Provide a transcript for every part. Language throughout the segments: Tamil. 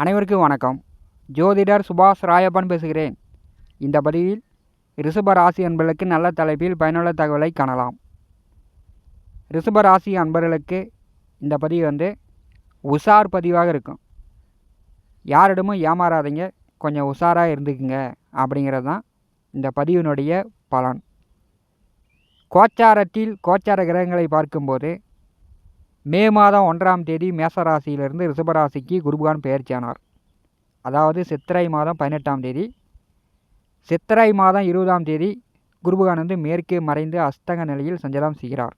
அனைவருக்கும் வணக்கம். ஜோதிடர் சுபாஷ் ராயப்பன் பேசுகிறேன். இந்த பதிவில் ரிஷப ராசி அன்பர்களுக்கு நல்ல தலைப்பில் பயனுள்ள தகவலை காணலாம். ரிஷப ராசி அன்பர்களுக்கு இந்த பதிவு வந்து உஷார் பதிவாக இருக்கும். யாரிடமும் ஏமாறாதீங்க. கொஞ்சம் உஷாராக இருந்துக்குங்க அப்படிங்கிறது தான் இந்த பதிவினுடைய பலன். கோச்சாரத்தில் கோச்சார கிரகங்களை பார்க்கும்போது மே மாதம் ஒன்றாம் தேதி மேசராசியிலிருந்து ரிஷபராசிக்கு குருபகான் பெயர்ச்சியானார். அதாவது சித்திரை மாதம் பதினெட்டாம் தேதி. சித்திரை மாதம் இருபதாம் தேதி குருபகான் வந்து மேற்கே மறைந்து அஸ்தங்க நிலையில் சஞ்சலம் செய்கிறார்.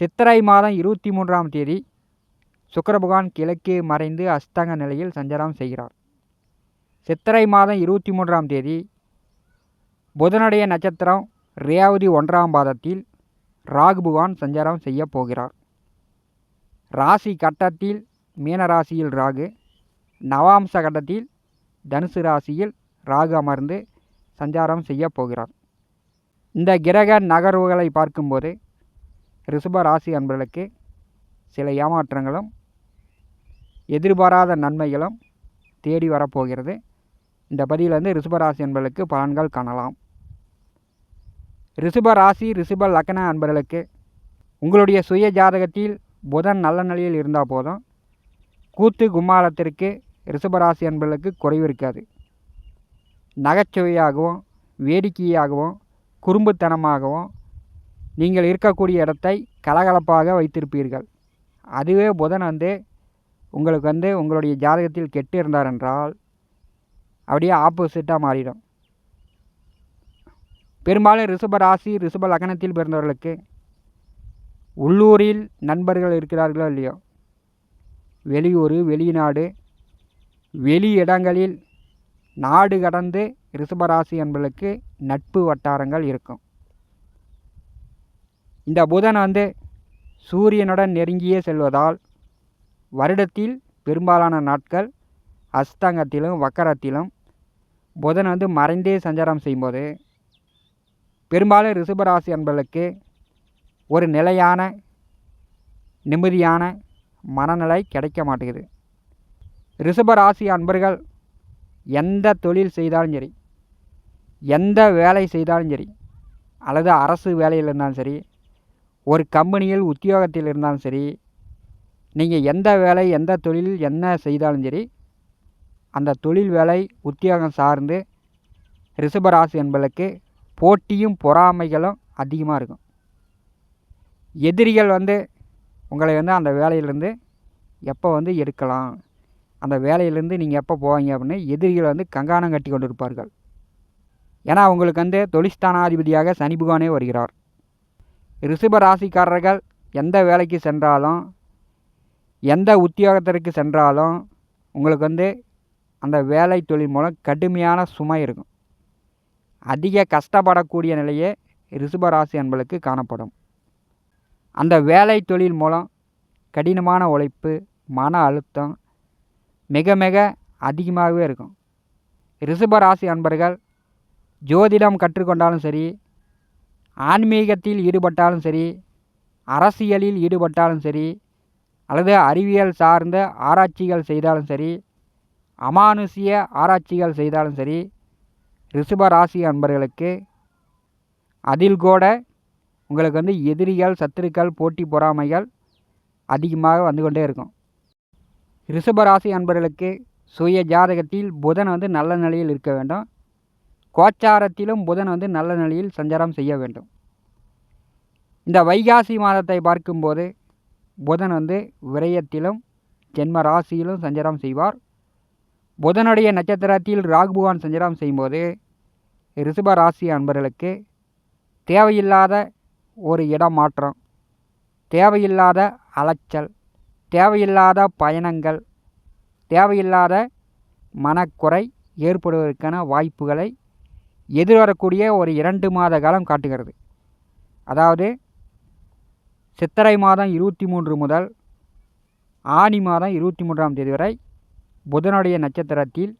சித்திரை மாதம் இருபத்தி மூன்றாம் தேதி சுக்கரபகவான் கிழக்கே மறைந்து அஸ்தங்க நிலையில் சஞ்சாரம் செய்கிறார். சித்திரை மாதம் இருபத்தி மூன்றாம் தேதி புதனுடைய நட்சத்திரம் ரேவதி ஒன்றாம் பாதத்தில் ராகுபகவான் சஞ்சாரம் செய்ய போகிறார். ராசி கட்டத்தில் மீன ராசியில் ராகு நவாம்ச கட்டத்தில் தனுசு ராசியில் ராகு அமர்ந்து சஞ்சாரம் செய்ய போகிறார். இந்த கிரக நகர்வுகளை பார்க்கும்போது ரிஷப ராசி அன்பர்களுக்கு சில ஏமாற்றங்களும் எதிர்பாராத நன்மைகளும் தேடி வரப்போகிறது. இந்த பதிவிலிருந்து ரிஷபராசி அன்பர்களுக்கு பலன்கள் காணலாம். ரிஷப ராசி ரிஷப லக்ன அன்பர்களுக்கு உங்களுடைய சுய ஜாதகத்தில் புதன் நல்ல நிலையில் இருந்தால் போதும். கூத்து கும்மாளத்திற்கு ரிஷபராசி அன்பர்களுக்கு குறைவு இருக்காது. நகைச்சுவையாகவும் வேடிக்கையாகவும் குறும்புத்தனமாகவும் நீங்கள் இருக்கக்கூடிய இடத்தை கலகலப்பாக வைத்திருப்பீர்கள். அதுவே புதன் வந்து உங்களுக்கு வந்து உங்களுடைய ஜாதகத்தில் கெட்டு இருந்தார் என்றால் அப்படியே ஆப்போசிட்டாக மாறிடும். பெரும்பாலும் ரிஷப ராசி ரிஷப லக்னத்தில் பிறந்தவர்களுக்கு உள்ளூரில் நண்பர்கள் இருக்கிறார்களோ இல்லையோ? வெளியூர் வெளிநாடு வெளி இடங்களில் நாடு கடந்து ரிஷபராசி என்பதற்கு நட்பு வட்டாரங்கள் இருக்கும். இந்த புதன் வந்து சூரியனுடன் நெருங்கியே செல்வதால் வருடத்தில் பெரும்பாலான நாட்கள் அஸ்தங்கத்திலும் வக்கரத்திலும் புதன் வந்து மறைந்தே சஞ்சாரம் செய்யும்போது பெரும்பாலும் ரிஷபராசி என்பதற்கு ஒரு நிலையான நிம்மதியான மனநிலை கிடைக்க மாட்டேங்குது. ரிஷபராசி அன்பர்கள் எந்த தொழில் செய்தாலும் சரி எந்த வேலை செய்தாலும் சரி அல்லது அரசு வேலையில் இருந்தாலும் சரி ஒரு கம்பெனியில் உத்தியோகத்தில் இருந்தாலும் சரி நீங்கள் எந்த வேலை எந்த தொழில் என்ன செய்தாலும் சரி அந்த தொழில் வேலை உத்தியோகம் சார்ந்து ரிஷபராசி என்பதற்கு போட்டியும் பொறாமைகளும் அதிகமாக இருக்கும். எதிரிகள் வந்து உங்களை வந்து அந்த வேலையிலேருந்து எப்போ வந்து எடுக்கலாம்? அந்த வேலையிலேருந்து நீங்கள் எப்போ போவீங்க அப்படின்னு எதிரிகள் வந்து கங்காணம் கட்டி கொண்டு இருப்பார்கள் ஏன்னா உங்களுக்கு வந்து தொழிற்ஸ்தானாதிபதியாக சனி பகவானே வருகிறார். ரிஷப ராசிக்காரர்கள் எந்த வேலைக்கு சென்றாலும் எந்த உத்தியோகத்திற்கு சென்றாலும் உங்களுக்கு வந்து அந்த வேலை தொழில் மூலம் கடுமையான சுமை இருக்கும். அதிக கஷ்டப்படக்கூடிய நிலையே ரிஷபராசி என்பளுக்கு காணப்படும். அந்த வேலை தொழில் மூலம் கடினமான உழைப்பு மன அழுத்தம் மிக மிக அதிகமாகவே இருக்கும். ரிஷபராசி அன்பர்கள் ஜோதிடம் கற்றுக்கொண்டாலும் சரி ஆன்மீகத்தில் ஈடுபட்டாலும் சரி அரசியலில் ஈடுபட்டாலும் சரி அல்லது அறிவியல் சார்ந்த ஆராய்ச்சிகள் செய்தாலும் சரி அமானுஷிய ஆராய்ச்சிகள் செய்தாலும் சரி ரிஷப ராசி அன்பர்களுக்கு அதில் கூட உங்களுக்கு வந்து எதிரிகள் சத்துருக்கள் போட்டி பொறாமைகள் அதிகமாக வந்து கொண்டே இருக்கும். ரிஷபராசி அன்பர்களுக்கு சுய ஜாதகத்தில் புதன் வந்து நல்ல நிலையில் இருக்க வேண்டும். கோச்சாரத்திலும் புதன் வந்து நல்ல நிலையில் சஞ்சாரம் செய்ய வேண்டும். இந்த வைகாசி மாதத்தை பார்க்கும்போது புதன் வந்து விரயத்திலும் ஜென்ம ராசியிலும் சஞ்சாரம் செய்வார். புதனுடைய நட்சத்திரத்தில் ராகுபவான் சஞ்சாரம் செய்யும்போது ரிஷப ராசி அன்பர்களுக்கு தேவையில்லாத ஒரு இடம் மாற்றம் தேவையில்லாத அலைச்சல் தேவையில்லாத பயணங்கள் தேவையில்லாத மனக்குறை ஏற்படுவதற்கான வாய்ப்புகளை எதிர்வரக்கூடிய ஒரு இரண்டு மாத காலம் காட்டுகிறது. அதாவது சித்திரை மாதம் இருபத்தி மூன்று முதல் ஆனி மாதம் இருபத்தி மூன்றாம் தேதி வரை புதனுடைய நட்சத்திரத்தில்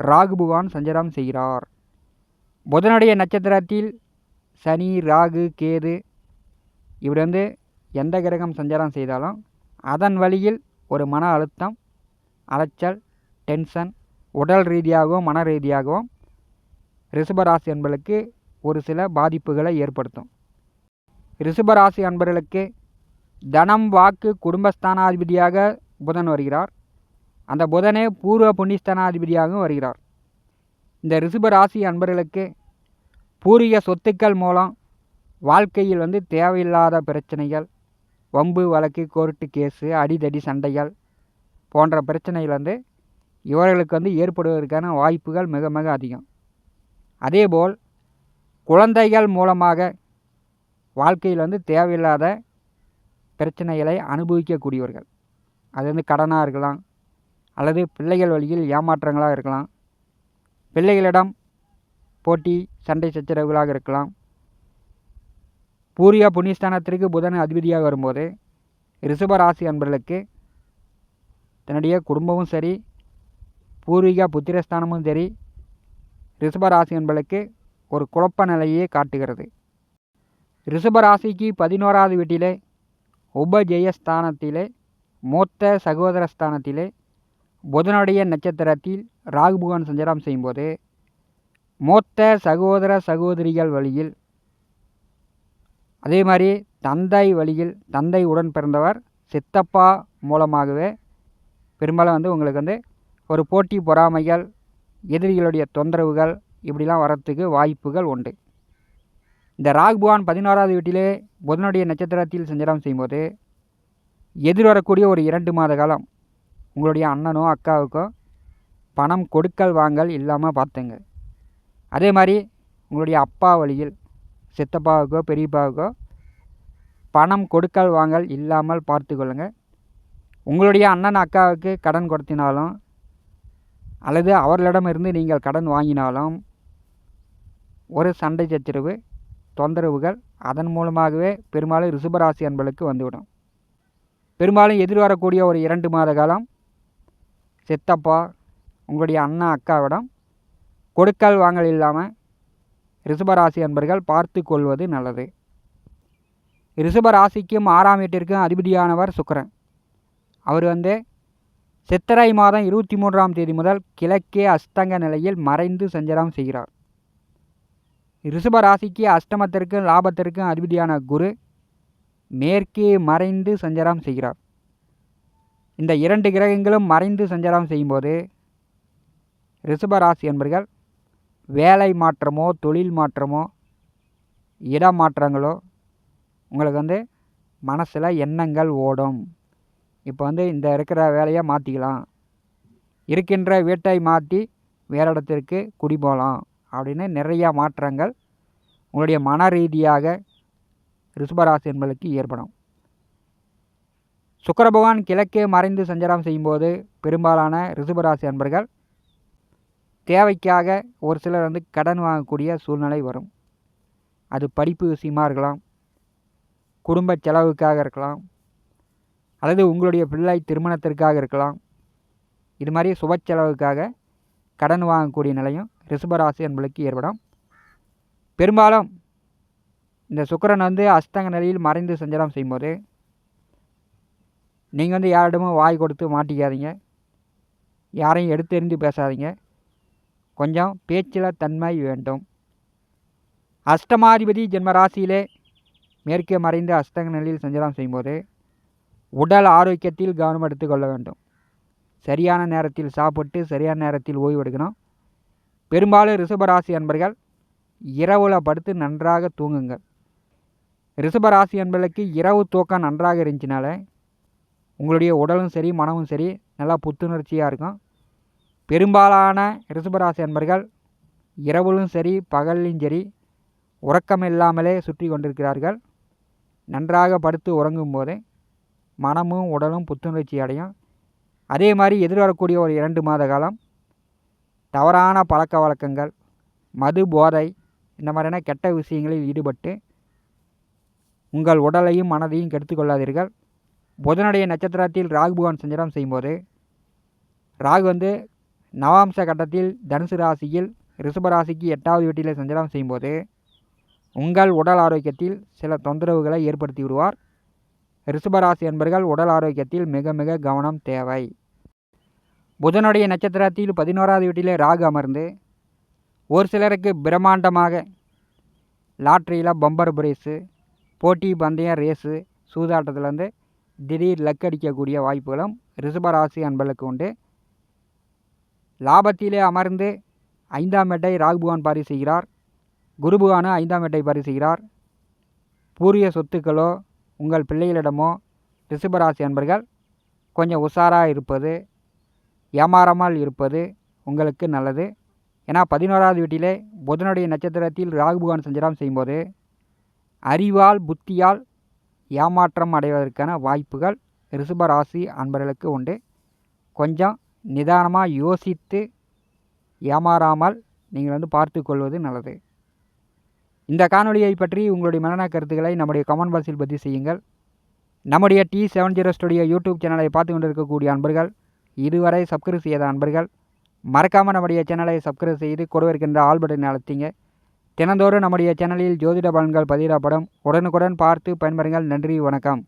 ராகு பகவான் சஞ்சாரம் செய்கிறார். புதனுடைய நட்சத்திரத்தில் சனி ராகு கேது இப்படி வந்து எந்த கிரகம் சஞ்சாரம் செய்தாலும் அதன் வழியில் ஒரு மன அழுத்தம் அலைச்சல் டென்ஷன் உடல் ரீதியாகவும் மன ரீதியாகவும் ரிஷபராசி அன்பர்களுக்கு ஒரு சில பாதிப்புகளை ஏற்படுத்தும். ரிஷபராசி அன்பர்களுக்கு தனம் வாக்கு குடும்பஸ்தானாதிபதியாக புதன் வருகிறார். அந்த புதனே பூர்வ புண்ணியஸ்தானாதிபதியாகவும் வருகிறார். இந்த ரிஷபராசி அன்பர்களுக்கு பூர்வீக சொத்துக்கள் மூலம் வாழ்க்கையில் வந்து தேவையில்லாத பிரச்சனைகள் வம்பு வழக்கு கோர்ட்டு கேஸு அடிதடி சண்டைகள் போன்ற பிரச்சனைகள் வந்து இவர்களுக்கு வந்து ஏற்படுவதற்கான வாய்ப்புகள் மிக மிக அதிகம். அதேபோல் குழந்தைகள் மூலமாக வாழ்க்கையில் வந்து தேவையில்லாத பிரச்சனைகளை அனுபவிக்கக்கூடியவர்கள். அது வந்து கடனாக இருக்கலாம் அல்லது பிள்ளைகள் வழியில் ஏமாற்றங்களாக இருக்கலாம். பிள்ளைகளிடம் போட்டி சண்டை சச்சரவுகளாக இருக்கலாம். பூரியா புண்ணியஸ்தானத்திற்கு புதன் அதிபதியாக வரும்போது ரிஷபராசி அன்பர்களுக்கு தன்னுடைய குடும்பமும் சரி பூர்வீக புத்திரஸ்தானமும் சரி ரிஷபராசி என்பளுக்கு ஒரு குழப்ப நிலையே காட்டுகிறது. ரிஷபராசிக்கு பதினோராவது வீட்டிலே உபஜெயஸ்தானத்திலே மூத்த சகோதர ஸ்தானத்திலே புதனுடைய நட்சத்திரத்தில் ராகுபகவான் சஞ்சாரம் செய்யும்போது மூத்த சகோதர சகோதரிகள் வழியில் அதே மாதிரி தந்தை வழியில் தந்தை உடன் பிறந்தவர் சித்தப்பா மூலமாகவே பெரும்பாலும் வந்து உங்களுக்கு வந்து ஒரு போட்டி பொறாமைகள் எதிரிகளுடைய தொந்தரவுகள் இப்படிலாம் வரத்துக்கு வாய்ப்புகள் உண்டு. இந்த ராகுபவான் பதினோராவது வீட்டிலே புதனுடைய நட்சத்திரத்தில் சஞ்சாரம் செய்யும்போது எதிர்வரக்கூடிய ஒரு இரண்டு மாத காலம் உங்களுடைய அண்ணனோ அக்காவுக்கோ பணம் கொடுக்கல் வாங்கல் இல்லாமல் பார்த்துங்க. அதே மாதிரி உங்களுடைய அப்பா வழியில் சித்தப்பாவுக்கோ பெரியப்பாவுக்கோ பணம் கொடுக்கல் வாங்கல் இல்லாமல் பார்த்து கொள்ளுங்கள் உங்களுடைய அண்ணன் அக்காவுக்கு கடன் கொடுத்தினாலும் அல்லது அவர்களிடமிருந்து நீங்கள் கடன் வாங்கினாலும் ஒரு சண்டை சச்சரவு தொந்தரவுகள் அதன் மூலமாகவே பெரும்பாலும் ரிஷபராசி அன்பளுக்கு வந்துவிடும். பெரும்பாலும் எதிர்வரக்கூடிய ஒரு இரண்டு மாத காலம் சித்தப்பா உங்களுடைய அண்ணா அக்காவிடம் கொடுக்கல் வாங்கல் இல்லாமல் ரிஷபராசி அன்பர்கள் பார்த்து கொள்வது நல்லது. ரிஷபராசிக்கும் ஆறாம் வீட்டிற்கும் அதிபதியானவர் சுக்கரன். அவர் வந்து சித்திரை மாதம் இருபத்தி மூன்றாம் தேதி முதல் கிழக்கே அஸ்தங்க நிலையில் மறைந்து சஞ்சாரம் செய்கிறார். ரிஷபராசிக்கு அஷ்டமத்திற்கும் லாபத்திற்கும் அதிபதியான குரு மேற்கே மறைந்து சஞ்சாரம் செய்கிறார். இந்த இரண்டு கிரகங்களும் மறைந்து சஞ்சாரம் செய்யும்போது ரிஷபராசி என்பர்கள் வேலை மாற்றமோ தொழில் மாற்றமோ இட மாற்றங்களோ உங்களுக்கு வந்து மனசில் எண்ணங்கள் ஓடும். இப்போ வந்து இந்த இருக்கிற வேலையை மாற்றிக்கலாம் இருக்கின்ற வீட்டை மாற்றி வேறு இடத்திற்கு குடி போகலாம் அப்படின்னு நிறையா மாற்றங்கள் உங்களுடைய மன ரீதியாக ரிஷபராசி என்பதற்கு ஏற்படும். சுக்கர பகவான் கிழக்கே மறைந்து சஞ்சாரம் செய்யும்போது பெரும்பாலான ரிஷபராசி அன்பர்கள் தேவைக்காக ஒரு சிலர் வந்து கடன் வாங்கக்கூடிய சூழ்நிலை வரும். அது படிப்பு விஷயமாக இருக்கலாம் குடும்ப செலவுக்காக இருக்கலாம் அல்லது உங்களுடைய பிள்ளை திருமணத்திற்காக இருக்கலாம். இது மாதிரி சுப செலவுக்காக கடன் வாங்கக்கூடிய நிலையும் ரிஷபராசி என்பளுக்கு ஏற்படும். பெரும்பாலும் இந்த சுக்கரன் வந்து அஸ்தங்க நிலையில் மறைந்து சஞ்சலம் செய்யும்போது நீங்கள் வந்து யாரிடமும் வாய் கொடுத்து மாட்டிக்காதீங்க. யாரையும் எடுத்து எறிந்து பேசாதீங்க. கொஞ்சம் பேச்சில் தன்மை வேண்டும். அஷ்டமாதிபதி ஜென்மராசியிலே மேற்கே மறைந்து அஷ்டங்க நிலையில் சஞ்சாரம் செய்யும்போது உடல் ஆரோக்கியத்தில் கவனம் எடுத்துக்கொள்ள வேண்டும். சரியான நேரத்தில் சாப்பிட்டு சரியான நேரத்தில் ஓய்வெடுக்கணும் பெரும்பாலும் ரிஷபராசி அன்பர்கள் இரவில் படுத்து நன்றாக தூங்குங்கள். ரிஷபராசி அன்பர்களுக்கு இரவு தூக்கம் நன்றாக இருந்துச்சுனால உங்களுடைய உடலும் சரி மனமும் சரி நல்லா புத்துணர்ச்சியாக இருக்கும். பெரும்பாலான ரிஷபராசி அன்பர்கள் இரவிலும் சரி பகலிலும் சரி உறக்கம் இல்லாமலே சுற்றி கொண்டிருக்கிறார்கள். நன்றாக படுத்து உறங்கும் போது மனமும் உடலும் புத்துணர்ச்சி அடையும். அதே மாதிரி எதிர்வரக்கூடிய ஒரு இரண்டு மாத காலம் தவறான பழக்க வழக்கங்கள் மது போதை இந்த மாதிரியான கெட்ட விஷயங்களில் ஈடுபட்டு உங்கள் உடலையும் மனதையும் கெடுத்து கொள்ளாதீர்கள். புதனுடைய நட்சத்திரத்தில் ராகு பகவான் சஞ்சாரம் செய்யும்போது ராகு வந்து நவாம்ச கட்டத்தில் தனுசு ராசியில் ரிஷபராசிக்கு எட்டாவது வீட்டில் சஞ்சாரம் செய்யும்போது உங்கள் உடல் ஆரோக்கியத்தில் சில தொந்தரவுகளை ஏற்படுத்தி விடுவார். ரிஷபராசி என்பர்கள் உடல் ஆரோக்கியத்தில் மிக மிக கவனம் தேவை. புதனுடைய நட்சத்திரத்தில் பதினோராவது வீட்டிலே ராகு அமர்ந்து ஒரு சிலருக்கு பிரம்மாண்டமாக லாட்ரியில் பம்பர் பிரைஸு போட்டி பந்தயம் ரேஸு சூதாட்டத்திலேருந்து திடீர் லக் அடிக்கக்கூடிய வாய்ப்புகளும் ரிஷபராசி அன்பர்களுக்கு உண்டு. லாபத்திலே அமர்ந்து ஐந்தாம் எட்டை ராகுபகவான் பாரி செய்கிறார். குரு ஐந்தாம் எட்டை பாரி செய்கிறார். பூரிய சொத்துக்களோ உங்கள் பிள்ளைகளிடமோ ரிஷபராசி அன்பர்கள் கொஞ்சம் உஷாராக இருப்பது ஏமாறாமல் இருப்பது உங்களுக்கு நல்லது. ஏன்னா பதினோராவது வீட்டிலே புதனுடைய நட்சத்திரத்தில் ராகு பகவான் செய்யும்போது அறிவால் புத்தியால் ஏமாற்றம் அடைவதற்கான வாய்ப்புகள் ரிஷபராசி அன்பர்களுக்கு உண்டு. கொஞ்சம் நிதானமாக யோசித்து ஏமாறாமல் நீங்கள் வந்து பார்த்து கொள்வது நல்லது. இந்த காணொலியை பற்றி உங்களுடைய மனநல கருத்துக்களை நம்முடைய கமெண்ட் பாக்ஸில் பதிவு செய்யுங்கள். நம்முடைய D seven zero studio YouTube சேனலை பார்த்து கொண்டிருக்கக்கூடிய அன்பர்கள் இதுவரை சப்ஸ்கிரைப் செய்யாத அன்பர்கள் மறக்காமல் நம்முடைய சேனலை சப்ஸ்கிரைப் செய்து கொடுவிருக்கின்ற ஆல் பட்டனை அழுத்திங்க. தினந்தோறும் நம்முடைய சேனலில் ஜோதிட பலன்கள் பதிவிடப்படும். உடனுக்குடன் பார்த்து பயன்பெறுங்கள். நன்றி வணக்கம்.